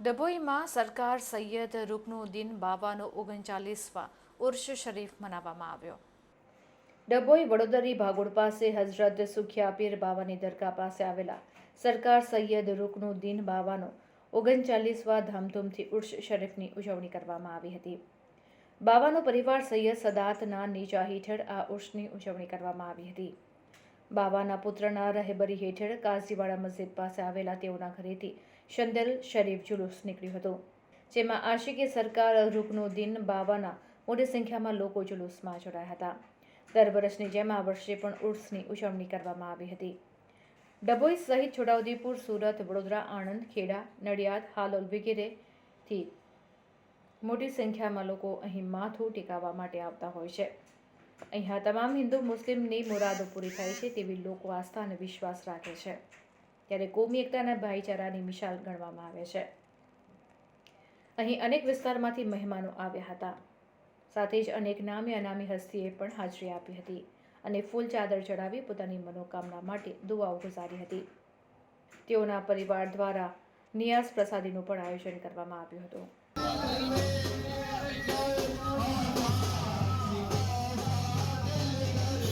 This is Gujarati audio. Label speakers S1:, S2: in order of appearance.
S1: ડભોઈમાં સરકાર સૈયદ રૂકનુદ્દીન બાવાનો ઓગણચાલીસમાં ઉર્ષ શરીફ મનાવવામાં આવ્યો. ડભોઈ વડોદરી ભાગોળ પાસે હઝરત સુખિયા પીર બાવાની દરગાહ પાસે આવેલા સરકાર સૈયદ રૂકનુદ્દીન બાવાનો ઓગણચાલીસવા ધામધૂમથી ઉર્ષ શરીફની ઉજવણી કરવામાં આવી હતી. બાવાનો પરિવાર સૈયદ સદાતના નીચા હેઠળ આ ઉર્ષની ઉજવણી કરવામાં આવી હતી. બાવાના પુત્રના રહેબરી હેઠળ કાઝીવાડા મસ્જિદ પાસે આવેલા તેઓના ઘરેથી શંદલ શરીફ જુલુસ નીકળ્યું હતું, જેમાં આશિકે સરકાર રૂકનુદ્દીન બાવાના મોટી સંખ્યામાં લોકો જુલુસમાં જોડાયા હતા. દર વર્ષની જેમ આ વર્ષે પણ ઉર્સની ઉજવણી કરવામાં આવી હતી. ડભોઈ સહિત છોટાઉદેપુર, સુરત, વડોદરા, આણંદ, ખેડા, નડિયાદ, હાલોલ વગેરેથી મોટી સંખ્યામાં લોકો અહીં માથું ટેકાવવા માટે આવતા હોય છે. અહીંયા તમામ હિન્દુ મુસ્લિમની મુરાદો પૂરી થાય છે તેવી લોકો આસ્થા અને વિશ્વાસ રાખે છે. ત્યારે કોમી એકતા અને ભાઈચારાની મિશાલ ગણવામાં આવે છે. અહીં અનેક વિસ્તારમાંથી મહેમાનો આવ્યા હતા. સાથે જ અનેક નામી અનામી હસ્તીએ પણ હાજરી આપી હતી અને ફૂલ ચાદર ચડાવી પોતાની મનોકામના માટે દુઆઓ ગુજારી હતી. તેઓના પરિવાર દ્વારા નિયાસ પ્રસાદીનું પણ આયોજન કરવામાં આવ્યું હતું.